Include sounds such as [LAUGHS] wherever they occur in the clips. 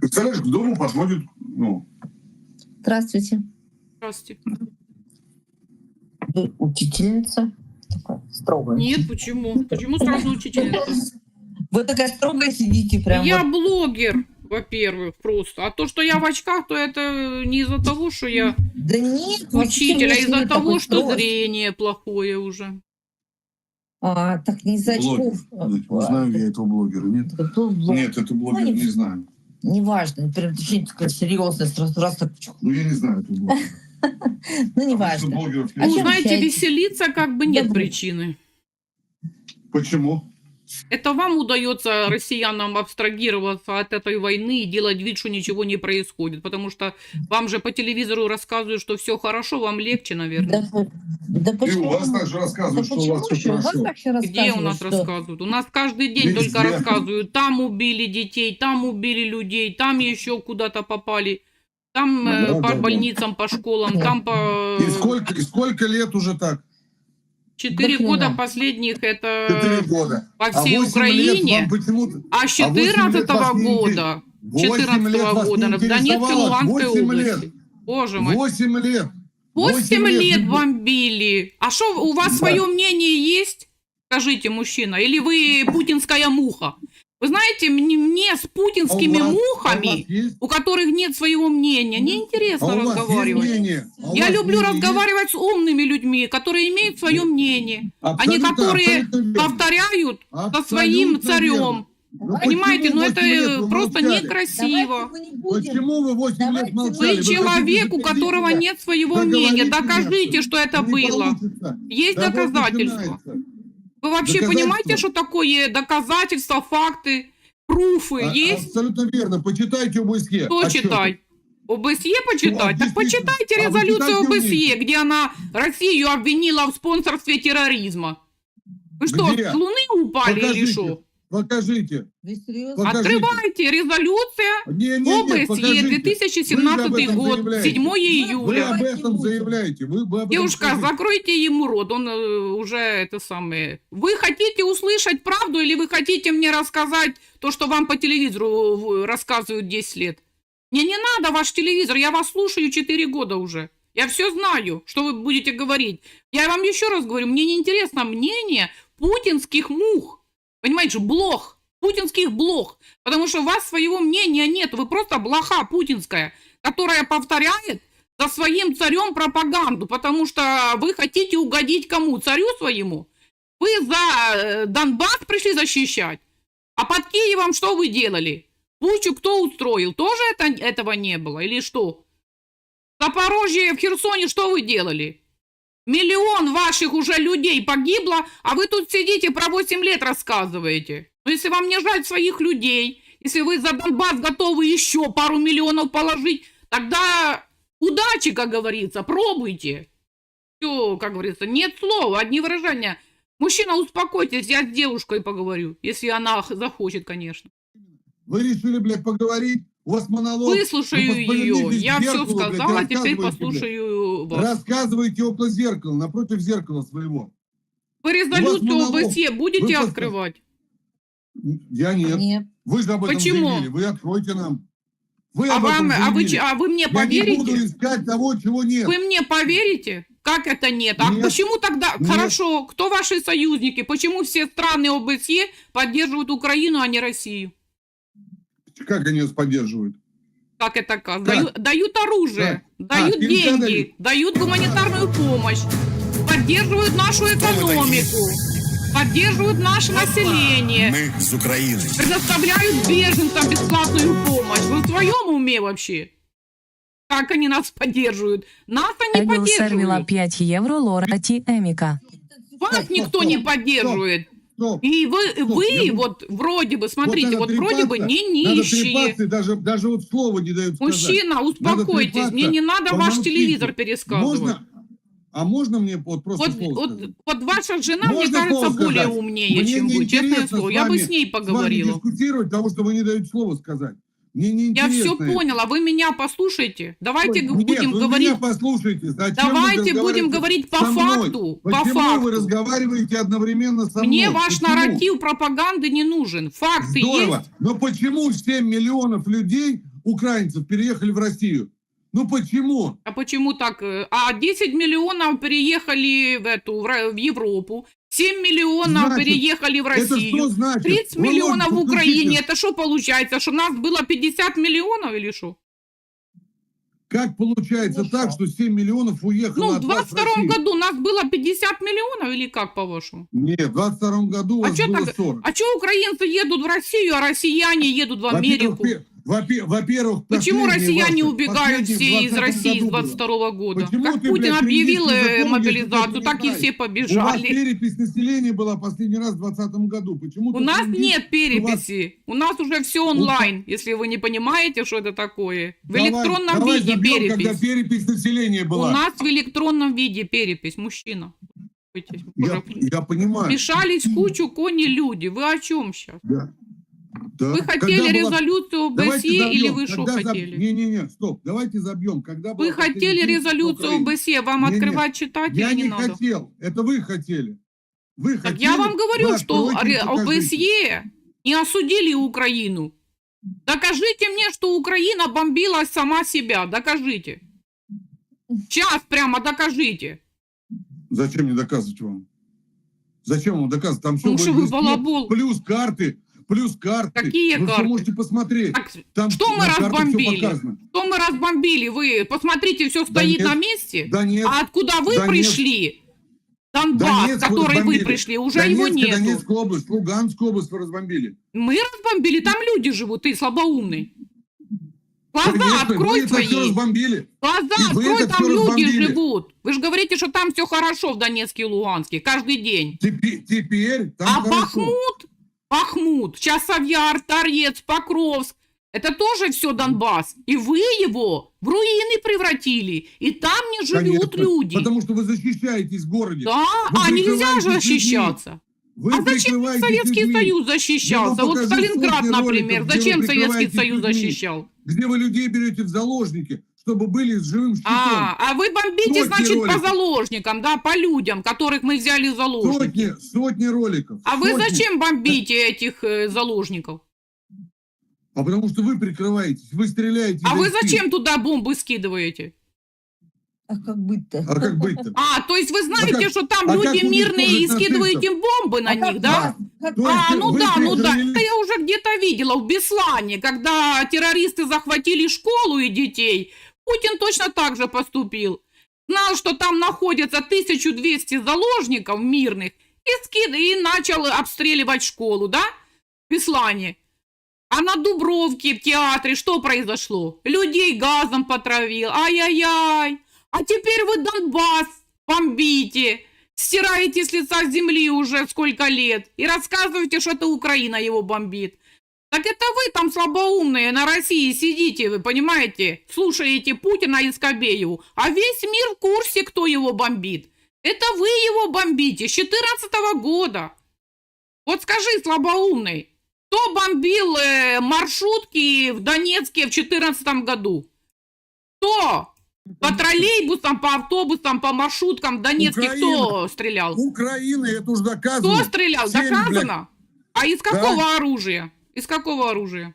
Представляешь, к дому подходит, ну, Здравствуйте. Здравствуйте. Вы учительница? Такая строгая. Нет, почему? Почему сразу учительница? Вы такая строгая сидите прям. Я вот. блогер, во-первых, просто. А то, что я в очках, то это не из-за того, что я Да нет, учитель, а из-за того, что строгости. зрение плохое уже. А, так не из-за блогер. очков. Не знаю я этого блогера, нет? Да кто блог? Нет, это блогер, Ну, не знаю. Неважно, прям очень такая серьезность, раз, раз так. Ну, я не знаю этого блогера. [LAUGHS] ну неважно. А Ну, знаете, веселиться как бы нет причины. Почему? Это вам удается, россиянам, абстрагироваться от этой войны и делать вид, что ничего не происходит. Потому что вам же по телевизору рассказывают, что все хорошо, вам легче, наверное. Да, да И почему? у вас также Да рассказывают, что у вас все же? У вас хорошо. Где у нас что- рассказывают? У нас каждый день Везде. только рассказывают. Там убили детей, там убили людей, там еще куда-то попали. Там э, Да, по да, да. больницам, по школам, там по... И сколько, и сколько лет уже так? Четыре Да года хрена. последних это года. по А всей лет Украине. А с а восемь лет 14 вас не года, Восемь 14 лет вас года в Донецкой? Луганской области. лет. Боже мой. Восемь лет. 8 лет не- бомбили. А что, у вас Да. свое мнение есть? Скажите, мужчина. Или вы путинская муха? Вы знаете, мне, мне с А у путинскими а у вас мухами, есть? у которых нет своего мнения, А неинтересно у есть разговаривать. мнение? А у Я люблю мнение есть? разговаривать с умными людьми, которые имеют свое мнение. Абсолютно, которые абсолютно верно. повторяют со своим царем. Ну, Понимаете, ну это вы просто молчали? некрасиво. Давайте не. Почему вы 8 Давайте лет молчали? Вы человек, у которого нет своего мнения. мне, Докажите, что это Не было. получится. Есть доказательства. Вы вообще понимаете, что такое доказательства, факты, пруфы А- есть? Абсолютно верно. Почитайте ОБСЕ. Что Отчеты. читать? ОБСЕ почитать? Так действительно. почитайте А резолюцию ОБСЕ, где она Россию обвинила в спонсорстве терроризма. Вы что, Где? с Луны упали или Покажите. что? Покажите. Вы серьезно? Покажите. Открывайте резолюция Не, не, не, ОБСЕ покажите. 2017 Вы же об этом год, заявляете. 7 Вы июля. об этом заявляете. Вы, вы об этом Девушка, скажите. закройте ему рот, он э, уже это самое. Вы хотите услышать правду или вы хотите мне рассказать то, что вам по телевизору рассказывают 10 лет? Мне не надо ваш телевизор, я вас слушаю 4 года уже. Я все знаю, что вы будете говорить. Я вам еще раз говорю, мне не интересно мнение путинских мух. Понимаете, блох. Путинских блох. Потому что у вас своего мнения нет. Вы просто блоха путинская, которая повторяет за своим царем пропаганду, потому что вы хотите угодить кому? Царю своему? Вы за э, Донбасс пришли защищать? А под Киевом что вы делали? Бучу кто устроил? Тоже это, этого не было? Или что? В Запорожье, в Херсоне что вы делали? Миллион ваших уже людей погибло, а вы тут сидите про 8 лет рассказываете. Но если вам не жаль своих людей, если вы за Донбасс готовы еще пару миллионов положить, тогда удачи, как говорится, пробуйте. Все, как говорится, нет слов, одни выражения. Мужчина, успокойтесь, я с девушкой поговорю, если она захочет, конечно. Вы решили, блядь, поговорить? У вас монолог. Выслушаю Вы ее. Я все зеркалу, блядь, сказала, теперь блядь. послушаю вас. Рассказывайте около зеркала, напротив зеркала своего. Вы резолюцию. ОБСЕ будете Вы открывать? Я нет. Нет. Вы же об этом Почему? заявили. Вы откройте нам. Вы А, вам, а, вы, а вы мне Я не буду поверите? искать того, чего нет. Вы мне поверите? Как это нет? А Нет. почему тогда... Нет. Хорошо, кто ваши союзники? Почему все страны ОБСЕ поддерживают Украину, а не Россию? Как они нас поддерживают? Как это как? Как? Дают, дают оружие, дают А, им деньги, дали. дают гуманитарную помощь, поддерживают нашу экономику, поддерживают наше население, Мы з України. предоставляют беженцам бесплатную помощь. Вы в своем уме вообще? Как они нас поддерживают? Нас они Егіл сервіла поддерживают. 5 євро Лора Ті Еміка. Вас Стоп, никто стоп, не стоп, поддерживает. Стоп. И вы, Стоп, вы я вот вроде бы, смотрите, надо вот вроде бы не нищие. даже, даже вот слова не дают сказать. Мужчина, успокойтесь, мне не надо ваш телевизор пересказывать. Можно? А можно мне вот просто Вот, слово вот, сказать? вот ваша жена, мне Можно кажется, слово более умнее, Мне чем вы, честное слово. с Я бы вами- с ней С вами поговорила. дискутировать, потому что вы не даете слово сказать. Мне не Я все поняла. Вы меня послушайте. Давайте Нет, будем вы говорить. меня послушайте. Зачем Давайте будем говорить по факту. По Почему факту. вы разговариваете одновременно со Мне мной? ваш Почему? нарратив пропаганды не нужен. Факты Здорово. есть. Но почему 7 миллионов людей, украинцев, переехали в Россию? Ну почему? А почему так? э, А 10 миллионов переехали в эту в Европу. 7 миллионов Значит, переехали в Это что Россию. значит? 30 Вы миллионов в Украине. Это что получается? Что нас было 50 миллионов или что? Как получается Ну так, что? что 7 миллионов уехало Ну, в от вас в 22 Россию? году нас было 50 миллионов или как, по-вашему? Нет, в 22 году у А вас было так- 40. А что украинцы едут в Россию, а россияне едут в Америку? Во-первых, пе- во-пе- Во-первых, Почему россияне ваши- убегают все из 20 России с году было. 22 года? Почему как ты, Путин блядь, объявил э, закон, мобилизацию, так и все знаешь? У вас побежали. перепись населения была последний раз в 2020 году. Почему У нас твердишь, нет что у вас- переписи. У нас уже все онлайн, если вы не понимаете, что это такое. В Давай- электронном давай виде забьем, перепись. Когда перепись населения У была. нас в электронном виде перепись, мужчина. Я, я понимаю. Мешались кучу кони люди. Вы о чем сейчас? Да. Да. Вы Когда хотели была- резолюцию Давайте ОБСЕ забьем. или вы что Когда хотели? Не-не-не, стоп, давайте забьем. Когда Вы была хотели резолюцию Украине? ОБСЕ, вам Не-не, открывать читать Я или не не надо? хотел, это вы хотели. Вы Так хотели, я вам говорю, что. ОБСЕ не осудили Украину. Докажите мне, что Украина бомбила сама себя. Докажите. Сейчас прямо докажите. Зачем мне доказывать вам? Зачем вам доказывать? Там все Потому что вы балабол. плюс карты, плюс карты. Какие вы карты? можете посмотреть. Так, Там что мы разбомбили? что мы разбомбили? Вы посмотрите, все стоит нет. на месте. Да нет, А откуда вы Донецк. пришли? Донбасс, Донецк вы который вы пришли, уже его Донецк, нету. Донецкая область, Луганскую область вы разбомбили. Мы разбомбили, там люди живут, ты слабоумный. Глаза Конечно, открой вы это все свои. разбомбили. Глаза И вы открой, там люди разбомбили. живут. Вы же говорите, что там все хорошо в Донецке и Луганске, каждый день. Теперь, теперь там а хорошо. Бахмут, Бахмут, Часовьяр, Торец, Покровск, это тоже все Донбасс. И вы его в руины превратили. И там не живут Конечно, люди. Потому что вы защищаетесь в городе. Да, Вы а нельзя же защищаться. Вы а зачем Советский людьми. Союз защищался? Вот Сталинград, например, зачем Советский Союз людьми. защищал? Где вы людей берете в заложники, чтобы были с живым щитом. А, а вы бомбите, Сотни значит, по роликов. заложникам, да, по людям, которых мы взяли в заложники. Сотни, сотни роликов. А вы сотни. зачем бомбите этих э, заложников? А потому что вы прикрываетесь, вы стреляете. А вы зачем туда бомбы скидываете? А как быть-то? А как быть-то? А, то есть вы знаете, как- что там а люди как мирные и скидываете бомбы на А как них, да? Как вас? есть А, ну вы да, ну да, это я уже где-то видела в Беслане, когда террористы захватили школу и детей. Путин точно так же поступил. Знал, что там находится 1200 заложников мирных и, скид... и начал обстреливать школу, да? В Беслане. А на Дубровке в театре что произошло? Людей газом потравил. Ай-яй-яй. А теперь вы Донбасс бомбите. Стираете с лица земли уже сколько лет. И рассказываете, что это Украина его бомбит. Так это вы там слабоумные на России сидите, вы понимаете? Слушаете Путина и Скобееву. А весь мир в курсе, кто его бомбит. Это вы его бомбите с 14 года. Вот скажи, слабоумный, кто бомбил э, маршрутки в Донецке в 2014 году? Кто? По троллейбусам, по автобусам, по маршруткам в Донецке Украина. кто стрелял? Украина, это уже доказано. Кто стрелял? Семь, Доказано? А из какого оружия? Из какого оружия?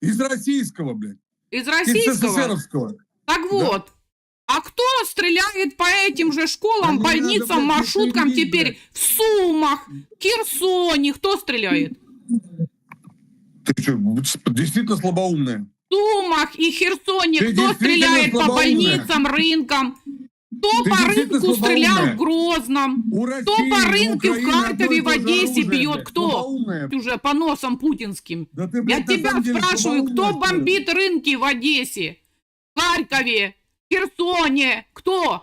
Из российского, блядь. Из Из российского? СССРовского. Так вот. А кто стреляет по этим же школам, Да больницам, надо, блядь, маршруткам теперь видно. в Сумах, Херсоне? Кто стреляет? Ты что, действительно слабоумная? В Сумах и Херсоне Ты кто стреляет по больницам, рынкам? Кто Ты по рынку стрелял в Грозном? У России, Кто по рынке в Харькове, в Одессе бьет? Кто? Слабоумная. Уже по носам путинским. Да ты, Я блядь, на тебя спрашиваю, кто бомбит рынки в Одессе, в Харькове, Херсоне? Кто?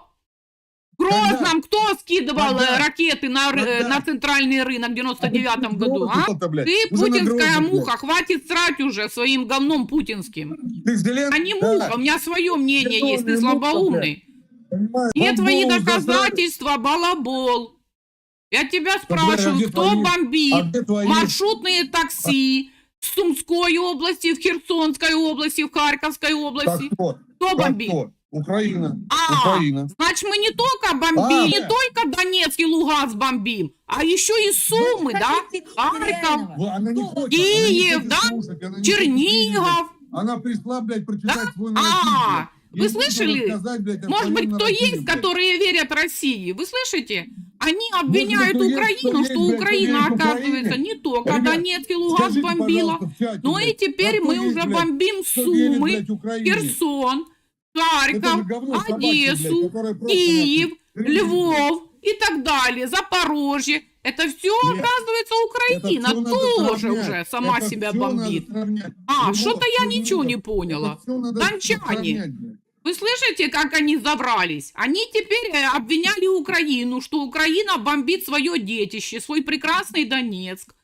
В Грозном кто скидывал э, ракеты на, Когда? на центральный рынок в 99 году, а? Вот это, блядь, Ты путинская муха, хватит срать уже своим говном путинским. Ты? А не муха, у меня свое мнение есть, ты слабоумный. Понимаешь? Где твои доказательства, балабол? Я тебя а спрашиваю, где кто твои? бомбит? А твои? Маршрутные такси, В Сумской области, в Херсонской области, в Харьковской Как области. кто? Кто Как бомбит? кто? Украина. А, Украина. значит, мы не только бомбим, А, не да. только Донецк и Луганск бомбим, а еще и Сумы, да? Харьков, Кто? хочет, Киев, да? слушать, Чернигов. Она пришла, блядь, прочитать свой А, нарратив, вы слышали? Может быть, кто есть, которые верят России? Вы слышите? Они обвиняют Украину, что Украина, оказывается, не только Ребят, Донецк и Луганск бомбила, но и теперь мы уже бомбим Сумы? Херсон, Это Харьков, Одессу, Киев. Львов и так далее, Запорожье. Это все, Нет. оказывается, Это Украина надо тоже уже сама Это себя бомбит. А, что-то я ничего не поняла. Это Дончане. Вы слышите, как они забрались? Они теперь э, обвиняли Украину, что Украина бомбит свое детище, свой прекрасный Донецк.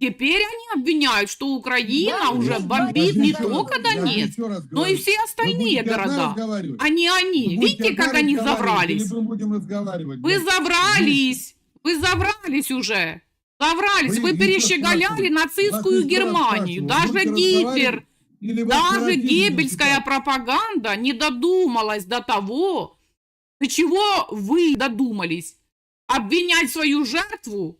Теперь они обвиняют, что Украина Да, уже бомбит не раз- только же Донецк, раз но и все остальные города. А не они. Видите, как они забрались? Вы забрались. Вы забрались уже. Забрались. Вы Вы перещеголяли нацистскую раз Германию. Даже Гитлер Или Даже гебельская читать? пропаганда не додумалась до того, до чего вы додумались. Обвинять свою жертву